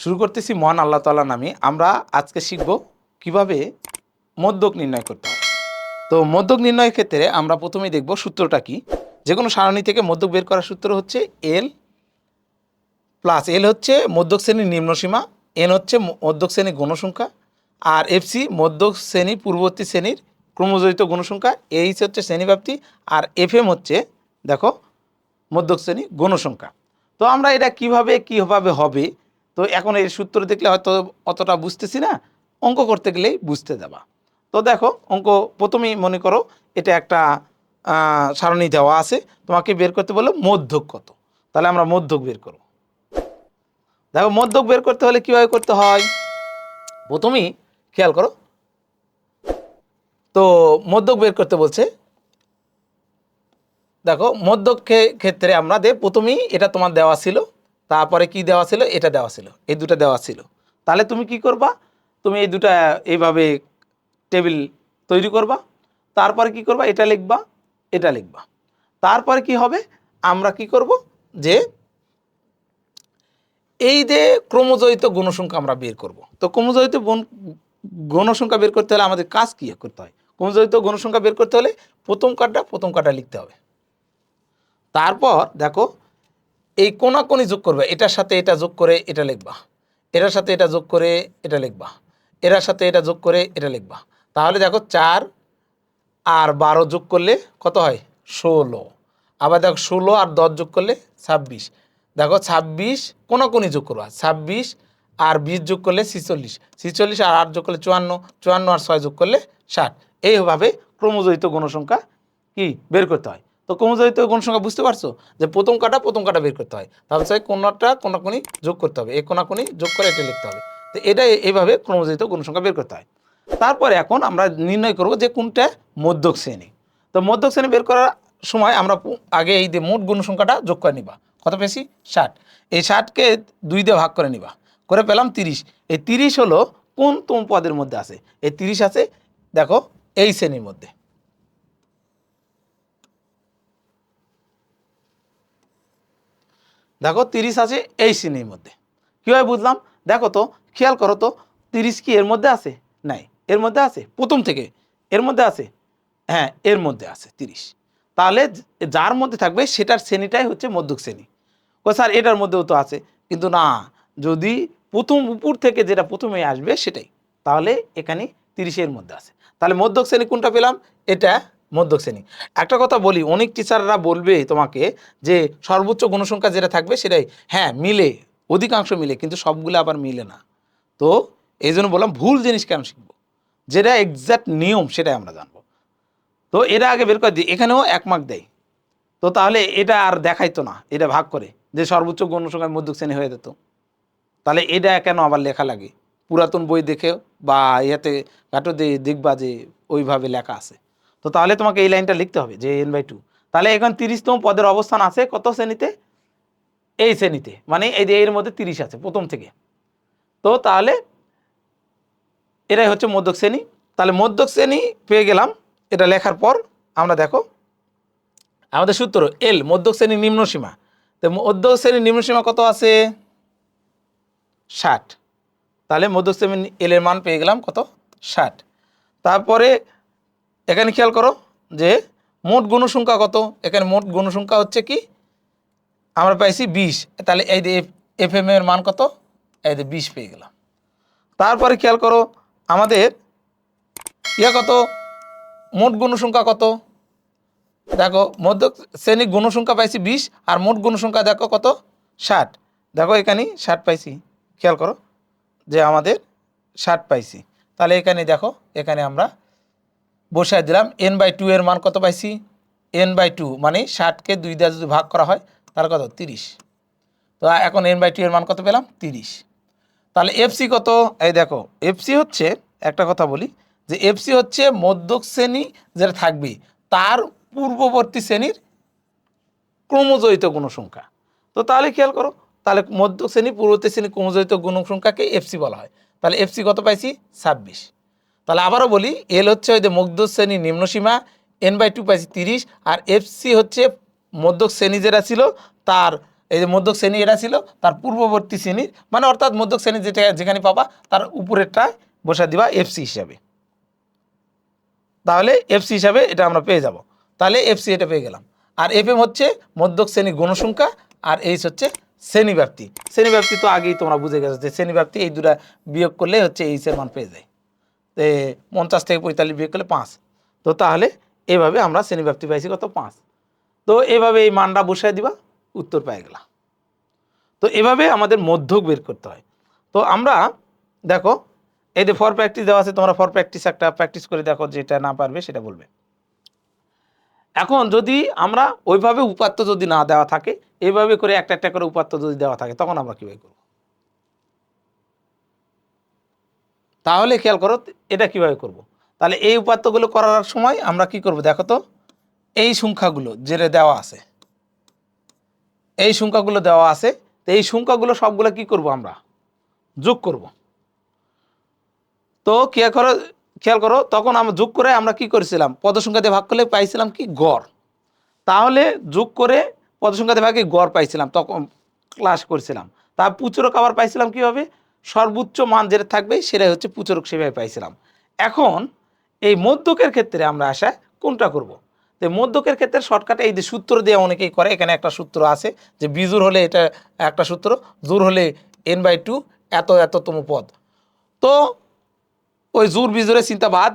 শুরু করতেছি মহান আল্লাহ তাআলা নামে। আমরা আজকে শিখব কীভাবে মদ্যক নির্ণয় করতে হয়। তো মদ্যক নির্ণয়ের ক্ষেত্রে আমরা প্রথমেই দেখব সূত্রটা কি। যে কোনো সারণী থেকে মদ্যক বের করার সূত্র হচ্ছে এল প্লাস এল হচ্ছে মধ্যক শ্রেণির নিম্নসীমা এন হচ্ছে ম- মধ্যক শ্রেণির গণসংখ্যা আর এফসি মধ্যক শ্রেণি পূর্ববর্তী শ্রেণির ক্রমজড়িত গণসংখ্যা এইচ হচ্ছে শ্রেণীব্যাপ্তি, আর এফ এম হচ্ছে, দেখো মধ্যক শ্রেণি গণসংখ্যা তো আমরা এটা কীভাবে, কীভাবে হবে তো এখন এই সূত্র দেখলে হয়তো অতটা বুঝতেছি না, অঙ্ক করতে গেলেই বুঝতে যাবা তো দেখো, অঙ্ক প্রথমেই মনে করো এটা একটা সারণী দেওয়া আছে, তোমাকে বের করতে বলল মধ্যক কত। তাহলে আমরা মধ্যক বের করব। দেখো, মধ্যক বের করতে হলে কীভাবে করতে হয়? প্রথমেই খেয়াল করো, তো মধ্যক বের করতে বলছে, দেখো মধ্যক ক্ষে- ক্ষেত্রে আমাদের প্রথমেই এটা তোমার দেওয়া ছিল তারপরে কি দেওয়া ছিল? এটা দেওয়া ছিল। এই দুটো দেওয়া ছিল। তাহলে তুমি কি করবা? তুমি এই দুটা এইভাবে টেবিল তৈরি করবা। তারপরে কি করবা? এটা লিখবা এটা লিখবা। তারপরে কি হবে? আমরা কি করব? যে এই যে ক্রমজয়িত গণসংখ্যা আমরা বের করব। তো ক্রমজয়িত গণসংখ্যা বের করতে হলে আমাদের কাজ কি করতে হয়? ক্রমজয়িত গণসংখ্যা বের করতে হলে প্রথম কার্ডটা প্রথম কার্ডটা লিখতে হবে। তারপর দেখো এই কোনাকোনি যোগ করবে, এটার সাথে এটা যোগ করে এটা লিখবা। এটার সাথে এটা যোগ করে এটা লিখবা। এটার সাথে এটা যোগ করে এটা লিখবা। তাহলে দেখো চার আর বারো যোগ করলে কত হয়? ষোলো। আবার দেখো ষোলো আর দশ যোগ করলে ছাব্বিশ। দেখো ছাব্বিশ কোনাকুনি যোগ করবা, ছাব্বিশ আর বিশ যোগ করলে ছিচল্লিশ। ছিচল্লিশ আর আট যোগ করলে চুয়ান্ন চুয়ান্ন আর ছয় যোগ করলে ষাট। এইভাবে ক্রমজয়িত গণসংখ্যা কি? বের করতে হয়। তো ক্রমজয়িত গণসংখ্যা বুঝতে পারছ? যে প্রথম কাটা প্রথম কাটা বের করতে হয়। তাহলে সেই কোনটা কোনাকুনি যোগ করতে হবে। এই কোনাকুনি যোগ করে এটা লিখতে হবে। তো এটা এইভাবে ক্রমজয়িত গণসংখ্যা বের করতে হয়। তারপরে এখন আমরা নির্ণয় করব যে কোনটা মধ্যক শ্রেণি। তো মধ্যক শ্রেণি বের করার সময় আমরা আগে এই যে মোট গুণসংখ্যাটা যোগ করে নিবা। কত পেয়েছি? ষাট। এই ষাটকে দুই দিয়ে ভাগ করে নিবা। করে পেলাম তিরিশ। এই তিরিশ হলো কোন তোম পদের মধ্যে আছে? এই তিরিশ আছে, দেখো, এই শ্রেণির মধ্যে। দেখো তিরিশ আছে এই শ্রেণির মধ্যে। কীভাবে বুঝলাম? দেখো তো, খেয়াল করো তো, তিরিশ কি এর মধ্যে আছে? নাই, এর মধ্যে আছে, প্রথম থেকে, এর মধ্যে আছে হ্যাঁ এর মধ্যে আছে তিরিশ। তাহলে যার মধ্যে থাকবে সেটার শ্রেণীটাই হচ্ছে মধ্যক শ্রেণি। ও স্যার, এটার মধ্যেও তো আছে, কিন্তু না, যদি প্রথম উপর থেকে যেটা প্রথমে আসবে সেটাই, তাহলে এখানে তিরিশের মধ্যে আছে। তাহলে মধ্যক শ্রেণি কোনটা পেলাম? এটা মধ্যক শ্রেণি। একটা কথা বলি, অনেক টিচাররা বলবে তোমাকে যে সর্বোচ্চ গণসংখ্যা যেটা থাকবে সেটাই হ্যাঁ মিলে, অধিকাংশ মিলে, কিন্তু সবগুলো আবার মিলে না। তো এই জন্য বললাম ভুল জিনিস কেন শিখব? যেটা এক্সাক্ট নিয়ম সেটাই আমরা জানব। তো এটা আগে বের করে দিই, এখানেও এক মার্ক দেয় তো তাহলে এটা আর দেখাইতো না, এটা ভাগ করে, যে সর্বোচ্চ গণসংখ্যার মধ্যক শ্রেণি হয়ে যেত। তাহলে এটা কেন আবার লেখা লাগে? পুরাতন বই দেখেও বা ইয়াতে ঘাটো দিয়ে দেখবা যে ওইভাবে লেখা আছে। তো তাহলে তোমাকে এই লাইনটা লিখতে হবে যে এন বাই টু তাহলে এখন তিরিশতম পদের অবস্থান আছে কত শ্রেণীতে? এই শ্রেণীতে মানে এই যে এর মধ্যে তিরিশ আছে, প্রথম থেকে। তো তাহলে এটাই হচ্ছে মধ্যক শ্রেণি। তাহলে মধ্যক শ্রেণি পেয়ে গেলাম, এটা লেখার পর আমরা দেখো, আমাদের সূত্র এল মধ্যক শ্রেণির নিম্ন সীমা। তো মধ্যক শ্রেণির নিম্ন সীমা কত আছে? ষাট। তাহলে মধ্যক শ্রেণি এল এর মান পেয়ে গেলাম কত? ষাট। তারপরে এখানে খেয়াল করো যে মোট গণসংখ্যা কত? এখানে মোট গণসংখ্যা হচ্ছে কি? আমরা পাইছি বিশ। তাহলে এই যে এফ এম এর মান কত? এই যে বিশ পেয়ে গেলাম। তারপরে খেয়াল করো আমাদের ইয়া কত? মোট গণসংখ্যা কত? দেখো, মধ্য শ্রেণি গণসংখ্যা পাইছি বিশ আর মোট গণসংখ্যা দেখো কত? ষাট। দেখো এখানে ষাট পাইছি। খেয়াল করো যে আমাদের ষাট পাইছি। তাহলে এখানে দেখো, এখানে আমরা বসায় দিলাম এন বাই টু এর মান কত পাইছি? এন বাই টু মানে ষাটকে দুই দিয়ে যদি ভাগ করা হয়, তাহলে কত? তিরিশ। তো এখন এন বাই টু এর মান কত পেলাম? তিরিশ। তাহলে এফসি কত? এই দেখো এফসি হচ্ছে, একটা কথা বলি, যে এফসি হচ্ছে মধ্যক শ্রেণি যেটা থাকবে, তার পূর্ববর্তী শ্রেণির ক্রমজয়িত গুণসংখ্যা। তো তাহলে খেয়াল করো, তাহলে মধ্য শ্রেণি পূর্ববর্তী শ্রেণি ক্রমজয়িত গুণসংখ্যাকে এফসি বলা হয়। তাহলে এফসি কত পাইছি? ছাব্বিশ। তাহলে আবারও বলি এল হচ্ছে ওই যে মধ্য শ্রেণি নিম্নসীমা এন বাই টু পাইছি তিরিশ, আর এফসি হচ্ছে মধ্যক শ্রেণি যেটা ছিল, তার এই যে মধ্যক শ্রেণি এটা ছিল, তার পূর্ববর্তী শ্রেণির মানে অর্থাৎ মধ্যক শ্রেণি যেটা যেখানে পাবা, তার উপরেরটায় বসা দিবা এফসি হিসাবে। তাহলে এফসি হিসাবে এটা আমরা পেয়ে যাব। তাহলে এফসি এটা পেয়ে গেলাম। আর এফ এম হচ্ছে মধ্যক শ্রেণির গণসংখ্যা, আর এইচ হচ্ছে শ্রেণীব্যাপ্তি। শ্রেণীব্যাপ্তি তো আগেই তোমরা বুঝে গেছো যে শ্রেণীব্যাপ্তি এই দুটা বিয়োগ করলে হচ্ছে এইচ এর মান পেয়ে যায়। পঞ্চাশ থেকে পঁয়তাল্লিশ বিয়োগ করলে পাঁচ। তো তাহলে এভাবে আমরা শ্রেণীব্যাপ্তি পাইছি কত পাঁচ। তো এভাবে এই মানটা বসায় দিবা, উত্তর পেয়ে গেলাম। তো এভাবে আমাদের মধ্যক বের করতে হয়। তো আমরা দেখো, এই যে ফর প্র্যাকটিস দেওয়া আছে, তোমরা ফর প্র্যাকটিস একটা প্র্যাকটিস করে দেখো যেটা না পারবে সেটা বলবে। এখন যদি আমরা ওইভাবে উপাত্ত যদি না দেওয়া থাকে এইভাবে করে একটা একটা করে উপাত্ত যদি দেওয়া থাকে, তখন আমরা কীভাবে করব? তাহলে খেয়াল করো, এটা কীভাবে করব। তাহলে এই উপাত্তগুলো করার সময় আমরা কি করব? দেখো তো, এই সংখ্যাগুলো যেটা দেওয়া আছে, এই সংখ্যাগুলো দেওয়া আছে, তো এই সংখ্যাগুলো সবগুলো কি করব আমরা? যোগ করব। তো খেয়াল করো খেয়াল করো, তখন আমরা যোগ করে আমরা কি করেছিলাম? পদসংখ্যা দিয়ে ভাগ করলে পাইছিলাম কি? গড়। তাহলে যোগ করে পদসংখ্যা দিয়ে ভাগে গড় পাইছিলাম, তখন ক্লাস করছিলাম। তার পুচরক আবার পাইছিলাম কীভাবে? সর্বোচ্চ মান যেটা থাকবে সেটাই হচ্ছে পুচরক সেভাবে পাইছিলাম। এখন এই মধ্যকের ক্ষেত্রে আমরা আসা কোনটা করব। তো মধ্যকের ক্ষেত্রে শর্টকাটে এই যে সূত্র দিয়ে অনেকেই করে, এখানে একটা সূত্র আছে যে বিজুর হলে এটা একটা সূত্র জোর হলে এন বাই টু এত এততম পদ। তো ওই জোর বিজুরের চিন্তা বাদ,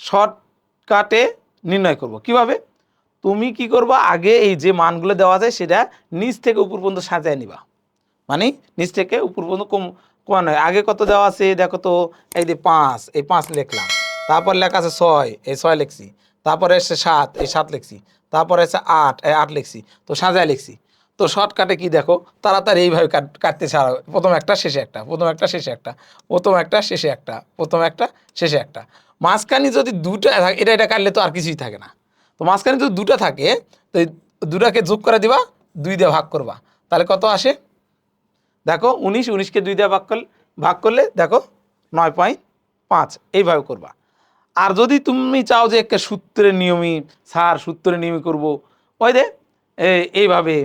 শর্টকাটে নির্ণয় করব। কীভাবে? তুমি কি করবা? আগে এই যে মানগুলো দেওয়া যায় সেটা নিচ থেকে উপর পর্যন্ত সাজায় নিবা। মানে নিচ থেকে উপর পর্যন্ত কম কমানো হয় আগে কত দেওয়া আছে, দেখো তো, এই যে পাঁচ, এই পাঁচ লিখলাম। তারপর লেখা আছে ছয়, এই ছয় লিখছি। তারপরে এসে সাত, এই সাত লিখছি। তারপরে এসে আট, এই আট লিখছি। তো সাজায় লিখছি। তো শর্টকাটে কি দেখো, তাড়াতাড়ি এইভাবে কাট- কাটতে ছাড়া প্রথম একটা, শেষে একটা, প্রথম একটা, শেষে একটা, প্রথম একটা, শেষে একটা, প্রথম একটা, শেষে একটা। মাঝখানে যদি দুটো থাকে, এটা এটা কাটলে তো আর কিছুই থাকে না। তো মাঝখানে যদি দুটো থাকে, তো দুটাকে যোগ করে দিবা, দুই দিয়ে ভাগ করবা। তাহলে কত আসে? দেখো উনিশ, উনিশকে দুই দিয়ে ভাগ করলে ভাগ করলে দেখো নয় পয়েন্ট পাঁচ। এইভাবে করবা। আর যদি তুমি চাও যে একটা সূত্রের নিয়মই সার সূত্রের নিয়মই করব, ওই দে এইভাবে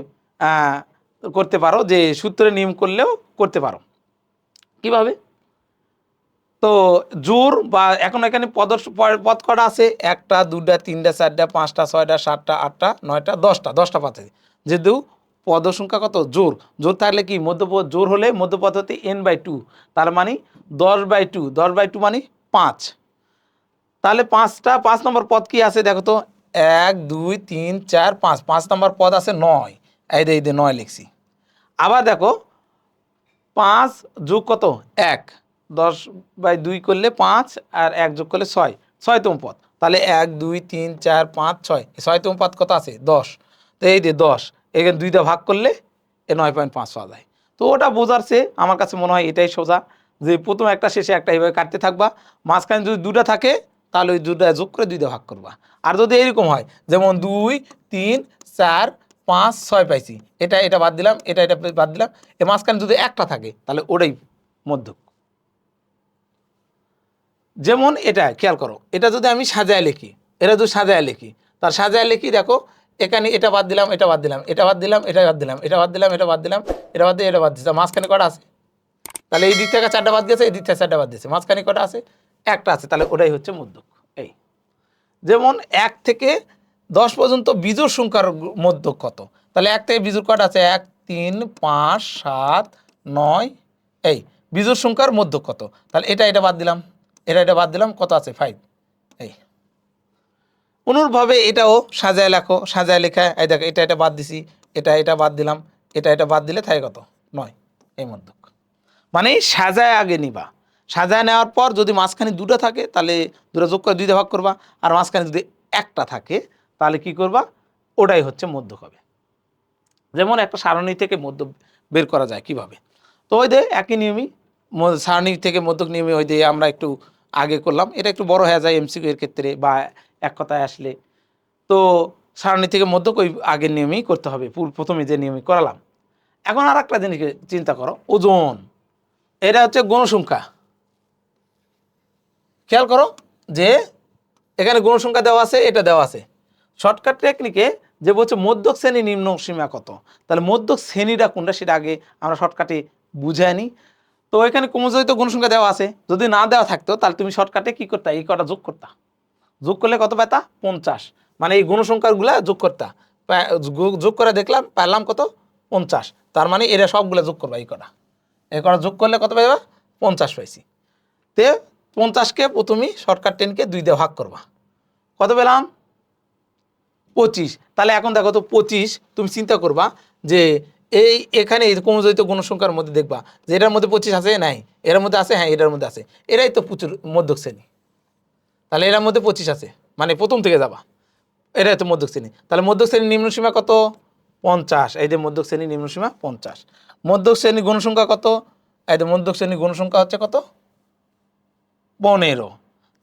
করতে পারো যে সূত্রের নিয়ম করলেও করতে পারো। কীভাবে? তো জোর বা এখন এখানে পদর্শ, পদ কটা আছে? একটা দুটা তিনটা, চারটা, পাঁচটা, ছয়টা, সাতটা, আটটা, নয়টা, দশটা দশটা আছে যেহেতু পদ সংখ্যা কত? জোর। জোর থাকলে কি? মধ্যপদ জোর হলে মধ্যপদ হতে এন বাই টু তার মানে দশ বাই টু দশ বাই টু মানে পাঁচ। তাহলে পাঁচটা, পাঁচ নম্বর পদ কি আছে দেখো তো? এক, দুই, তিন, চার, পাঁচ। পাঁচ নম্বর পদ আছে নয়। এই দে এই দে নয় লিখছি। আবার দেখো, পাঁচ যোগ কত? এক। দশ বাই দুই করলে পাঁচ আর এক যোগ করলে ছয়। ছয়তম পদ। তাহলে এক, দুই, তিন, চার, পাঁচ, ছয়। ছয়তম পদ কত আছে? দশ। তো এই যে দশ। এখানে দুইটা ভাগ করলে এ নয় পয়েন্ট পাঁচ পাওয়া যায়। তো ওটা বোঝার চেয়ে আমার কাছে মনে হয় এটাই সোজা যে প্রথম একটা শেষে একটা এইভাবে কাটতে থাকবা, মাঝখানে যদি দুটা থাকে তাহলে ওই দুটা যোগ করে দুইটা ভাগ করবা। আর যদি এরকম হয়, যেমন দুই, তিন, চার, পাঁচ, ছয় পাইছি, এটা এটা বাদ দিলাম, এটা এটা বাদ দিলাম, এ মাঝখানে যদি একটা থাকে তাহলে ওটাই মধ্যক। যেমন এটা, খেয়াল করো, এটা যদি আমি সাজায় লিখি, এটা যদি সাজায় লিখি, তার সাজায় লিখি দেখো এখানে এটা বাদ দিলাম এটা বাদ দিলাম এটা বাদ দিলাম এটা বাদ দিলাম এটা বাদ দিলাম এটা বাদ দিলাম এটা বাদ দিয়ে এটা বাদ দিচ্ছে মাঝখানে কটা আছে তাহলে এই দিক থেকে চারটা বাদ দিয়েছে এই দিক থেকে চারটা বাদ দিয়েছে মাঝখানে কটা আছে একটা আছে তাহলে ওটাই হচ্ছে মধ্যক এই যেমন এক থেকে দশ পর্যন্ত বিজুর সংখ্যার মধ্যক কত তাহলে এক থেকে বিজুর কটা আছে এক তিন পাঁচ সাত নয় এই বিজুর সংখ্যার মধ্যক কত তাহলে এটা এটা বাদ দিলাম এটা এটা বাদ দিলাম কত আছে ফাইভ এই অনুরূপভাবে এটাও সাজায় লেখো, সাজায় লেখা, এই দেখো, এটা এটা বাদ দিছি, এটা এটা বাদ দিলাম, এটা এটা বাদ দিলে থাকে কত? নয়। এই মধ্যক। মানে সাজায় আগে নিবা। সাজায় নেওয়ার পর যদি মাঝখানে দুটো থাকে, তাহলে দুটো যোগ করে দুইটা ভাগ করবা। আর মাঝখানে যদি একটা থাকে, তাহলে কি করবা? ওটাই হচ্ছে মধ্যক হবে। যেমন একটা সারণী থেকে মধ্য বের করা যায় কীভাবে? তো ওই দে একই নিয়মই সারণী থেকে মধ্যক নিয়মে ওই দিয়ে আমরা একটু আগে করলাম। এটা একটু বড় হয়ে যায় এমসিকিউ এর ক্ষেত্রে বা এক কথায় আসলে। তো সারণী থেকে মধ্যক ওই আগের নিয়মেই করতে হবে, পূর- প্রথমে যে নিয়মে করালাম। এখন আর একটা জিনিস চিন্তা করো, ওজন। এটা হচ্ছে গণসংখ্যা। খেয়াল করো যে এখানে গণসংখ্যা দেওয়া আছে, এটা দেওয়া আছে। শর্টকাট টেকনিকে যে বলছে মধ্যক শ্রেণি নিম্ন সীমা কত? তাহলে মধ্যক শ্রেণীটা কোনটা সেটা আগে আমরা শর্টকাটে বুঝে নিই। তো এখানে ক্রমজয়িত গুণসংখ্যা দেওয়া আছে, যদি না দেওয়া থাকতো তাহলে তুমি শর্টকাটে কি করতা? এই কটা যোগ করতা। যোগ করলে কত পাইতা পঞ্চাশ। মানে এই গুণসংখ্যাগুলা যোগ করতা। যোগ- করে দেখলাম পাইলাম কত? পঞ্চাশ। তার মানে এরা সবগুলা যোগ করবা, এই কটা। এই কটা যোগ করলে কত পাইবা? পঞ্চাশ পাইছি। তে পঞ্চাশকে প্রথমে শর্টকাট টেনকে দুই দিয়ে ভাগ করবা। কত পেলাম? পঁচিশ। তাহলে এখন দেখো তো পঁচিশ, তুমি চিন্তা করবা যে এই এখানে ক্রমজয়িত গুণসংখ্যার মধ্যে দেখবা যে এটার মধ্যে পঁচিশ আছে? নাই। এর মধ্যে আছে? হ্যাঁ এটার মধ্যে আছে। এরাই তো প্রচুর মধ্যক শ্রেণি। তাহলে এর মধ্যে পঁচিশ আছে। মানে প্রথম থেকে যাবা। এটা হচ্ছে মধ্যক শ্রেণি। তাহলে মধ্যক শ্রেণির নিম্ন সীমা কত? পঞ্চাশ। এই যে মধ্যক শ্রেণির নিম্ন সীমা পঞ্চাশ। মধ্যক শ্রেণির গুণসংখ্যা কত? এই যে মধ্যক শ্রেণির গুণসংখ্যা হচ্ছে কত? পনেরো।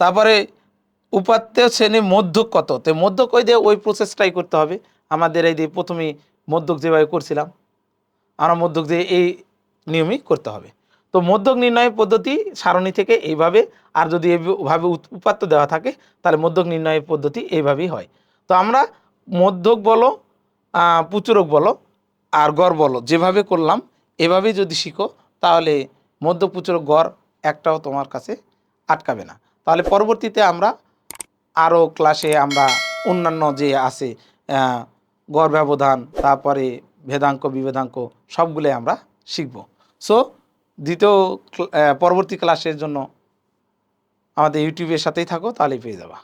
তারপরে উপাত্ত শ্রেণির মধ্যক কত? তো মধ্যক ওই দিয়ে ওই প্রসেসটাই করতে হবে। আমাদের এই যে প্রথমেই মধ্যক যেভাবে করছিলাম, আমরা মধ্যক দিয়ে এই নিয়মই করতে হবে। তো মধ্যক নির্ণয় পদ্ধতি সারণী থেকে এইভাবে, আর যদি এইভাবে উপাত্ত দেওয়া থাকে, তাহলে মধ্যক নির্ণয়ের পদ্ধতি এইভাবেই হয়। তো আমরা মধ্যক বলো পুচুরক বলো, আর গড় বলো, যেভাবে করলাম, এভাবেই যদি শিখো, তাহলে মধ্যক, পুচুরক, গড় একটাও তোমার কাছে আটকাবে না। তাহলে পরবর্তীতে আমরা আরও ক্লাসে আমরা অন্যান্য যে আছে গড় ব্যবধান, তারপরে ভেদাঙ্ক, বিভেদাঙ্ক, সবগুলোই আমরা শিখব। সো দ্বিতীয় পরবর্তী ক্লাসের জন্য আমাদের ইউটিউবের সাথেই থাকো তাহলেই পেয়ে যাবা।